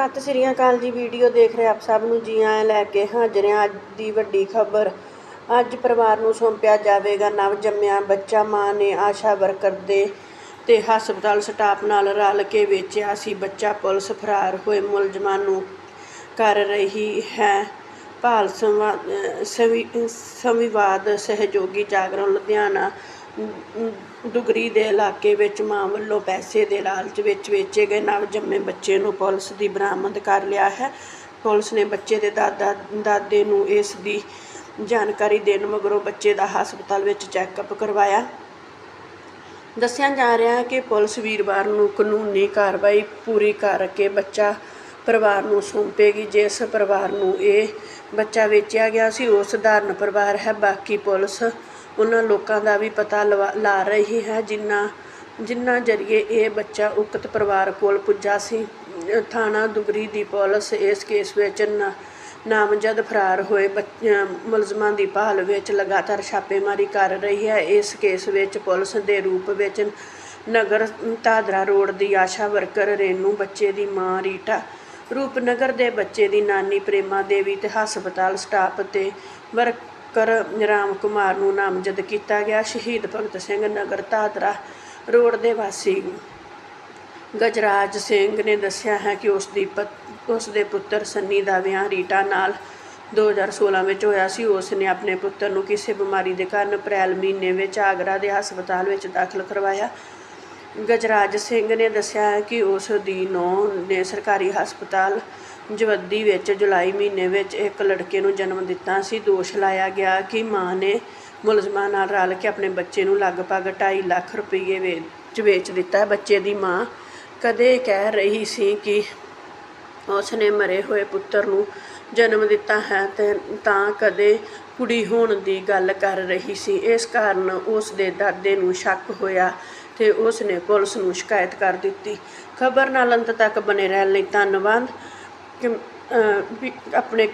ਸਤਿ ਸ੍ਰੀ ਅਕਾਲ ਜੀ, ਵੀਡੀਓ ਦੇਖ ਰਹੇ ਆਪ ਸਭ ਨੂੰ। ਜੀ ਆਇਆਂ ਲੈ ਕੇ ਹਾਜ਼ਰ ਹਾਂ ਅੱਜ ਦੀ ਵੱਡੀ ਖਬਰ। ਅੱਜ ਪਰਿਵਾਰ ਨੂੰ ਸੌਂਪਿਆ ਜਾਵੇਗਾ ਨਵ ਜੰਮਿਆ ਬੱਚਾ। ਮਾਂ ਨੇ ਆਸ਼ਾ ਵਰਕਰ ਦੇ ਤੇ ਹਸਪਤਾਲ ਸਟਾਫ ਨਾਲ ਰਲ ਕੇ ਵੇਚਿਆ ਸੀ। ਬੱਚਾ ਪੁਲਿਸ ਫਰਾਰ ਹੋਏ। ਮੁਲਜ਼ਮਾਂ ਨੂੰ ਕਰ ਰਹੀ ਹੈ ਭਾਲ। ਸੰਵਾਦ ਅਹ ਸੰਵੀ- ਸੰਵਿਵਾਦ, ਸਹਿਯੋਗੀ ਜਾਗਰਣ। ਲੁਧਿਆਣਾ ਅਮ, ਦੇ ਇਲਾਕੇ ਵਿੱਚ ਮਾਂ ਵੱਲੋਂ ਪੈਸੇ ਦੇ ਲਾਲਚ ਵਿੱਚ ਵੇਚੇ ਗਏ ਨਵ ਜੰਮੇ ਬੱਚੇ ਨੂੰ ਪੁਲਿਸ ਦੀ ਬਰਾਮਦ ਕਰ ਲਿਆ ਹੈ। ਪੁਲਿਸ ਨੇ ਬੱਚੇ ਦੇ ਦਾਦਾ ਦਾਦੇ ਨੂੰ ਇਸ ਦੀ ਜਾਣਕਾਰੀ ਦੇਣ ਮਗਰੋਂ ਬੱਚੇ ਦਾ ਹਸਪਤਾਲ ਵਿੱਚ ਚੈੱਕਅਪ ਕਰਵਾਇਆ। ਦੱਸਿਆ ਜਾ ਰਿਹਾ ਹੈ ਕਿ ਪੁਲਿਸ ਵੀਰਵਾਰ ਨੂੰ ਕਾਨੂੰਨੀ ਕਾਰਵਾਈ ਪੂਰੀ ਕਰਕੇ ਬੱਚਾ ਪਰਿਵਾਰ ਨੂੰ ਸੌਂਪੇਗੀ। ਜਿਸ ਪਰਿਵਾਰ ਨੂੰ ਇਹ ਬੱਚਾ ਵੇਚਿਆ ਗਿਆ ਸੀ ਉਹ ਸਧਾਰਨ ਪਰਿਵਾਰ ਹੈ। ਬਾਕੀ ਪੁਲਿਸ ਉਹਨਾਂ ਲੋਕਾਂ ਦਾ ਵੀ ਪਤਾ ਲਵਾ- ਲਾ ਰਹੀ ਹੈ। ਜਿਨ੍ਹਾਂ ਜਿਨ੍ਹਾਂ ਜਰੀਏ ਇਹ ਬੱਚਾ ਉਕਤ ਪਰਿਵਾਰ ਕੋਲ ਪੁੱਜਾ ਸੀ ਥਾਣਾ ਦੁਗਰੀ ਦੀ ਪੁਲਿਸ ਇਸ ਕੇਸ ਵਿੱਚ ਨਾ- ਨਾਮਜ਼ਦ ਫਰਾਰ ਹੋਏ ਬੱਚ- ਮੁਲਜ਼ਮਾਂ ਦੀ ਭਾਲ ਵਿੱਚ ਲਗਾਤਾਰ ਛਾਪੇਮਾਰੀ ਕਰ ਰਹੀ ਹੈ। ਇਸ ਕੇਸ ਵਿੱਚ ਪੁਲਿਸ ਦੇ ਰੂਪ ਵਿੱਚ ਨਗਰ ਧਾਦਰਾ ਰੋਡ ਦੀ ਆਸ਼ਾ ਵਰਕਰ ਰੇਨੂ ਬੱਚੇ ਦੀ ਮਾਂ ਰੀਟਾ, ਰੂਪਨਗਰ ਦੇ ਬੱਚੇ ਦੀ ਨਾਨੀ ਪ੍ਰੇਮਾ ਦੇਵੀ ਤੇ ਹਸਪਤਾਲ ਸਟਾਫ ਤੇ ਕਰ ਰਾਮ ਕੁਮਾਰ ਨੂੰ ਨਾਮਜ਼ਦ ਕੀਤਾ ਗਿਆ। ਸ਼ਹੀਦ ਭਗਤ ਸਿੰਘ ਨਗਰ ਧਾਦਰਾ ਰੋਡ ਦੇ ਵਾਸੀ ਗਜਰਾਜ ਸਿੰਘ ਨੇ ਦੱਸਿਆ ਹੈ ਕਿ ਉਸ ਦੀ ਪਤ- ਉਸ ਦੇ ਪੁੱਤਰ ਸੰਨੀ ਦਾ ਵਿਆਹ ਰੀਟਾ ਨਾਲ 2016 ਵਿੱਚ ਹੋਇਆ ਸੀ। ਉਸ ਨੇ ਆਪਣੇ ਪੁੱਤਰ ਨੂੰ ਕਿਸੇ ਬਿਮਾਰੀ ਦੇ ਕਾਰਨ ਅਪ੍ਰੈਲ ਮਹੀਨੇ ਵਿੱਚ ਆਗਰਾ ਦੇ ਹਸਪਤਾਲ ਵਿੱਚ ਦਾਖਲ ਕਰਵਾਇਆ। ਗਜਰਾਜ ਸਿੰਘ ਨੇ ਦੱਸਿਆ ਹੈ ਕਿ ਉਸ ਦੀ ਨੂੰਹ ਨੇ ਸਰਕਾਰੀ ਹਸਪਤਾਲ ਜਵੱਦੀ ਵਿੱਚ ਜੁਲਾਈ ਮਹੀਨੇ ਵਿੱਚ ਇੱਕ ਲੜਕੇ ਨੂੰ ਜਨਮ ਦਿੱਤਾ ਸੀ। ਦੋਸ਼ ਲਾਇਆ ਗਿਆ ਕਿ ਮਾਂ ਨੇ ਮੁਲਜ਼ਮਾਂ ਨਾਲ ਰਲ ਕੇ ਆਪਣੇ ਬੱਚੇ ਨੂੰ ਲਗਭਗ 2.5 ਲੱਖ ਰੁਪਏ ਵਿੱਚ ਵੇਚ ਦਿੱਤਾ। ਬੱਚੇ ਦੀ ਮਾਂ ਕਦੇ ਕਹਿ ਰਹੀ ਸੀ ਕਿ ਉਸ ਨੇ ਮਰੇ ਹੋਏ ਪੁੱਤਰ ਨੂੰ ਜਨਮ ਦਿੱਤਾ ਹੈ ਤੇ ਤਾਂ ਕਦੇ ਕੁੜੀ ਹੋਣ ਦੀ ਗੱਲ ਕਰ ਰਹੀ ਸੀ। ਇਸ ਕਾਰਨ ਉਸ ਦੇ ਦਾਦੇ ਨੂੰ ਸ਼ੱਕ ਹੋਇਆ ਤੇ ਉਸ ਨੇ ਪੁਲਿਸ ਨੂੰ ਸ਼ਿਕਾਇਤ ਕਰ ਦਿੱਤੀ। ਖਬਰ ਨਾਲ ਅੰਤ ਤੱਕ ਬਨੇ ਰਹਿਣ ਲਈ ਧੰਨਵਾਦ। ਆਪਣੇ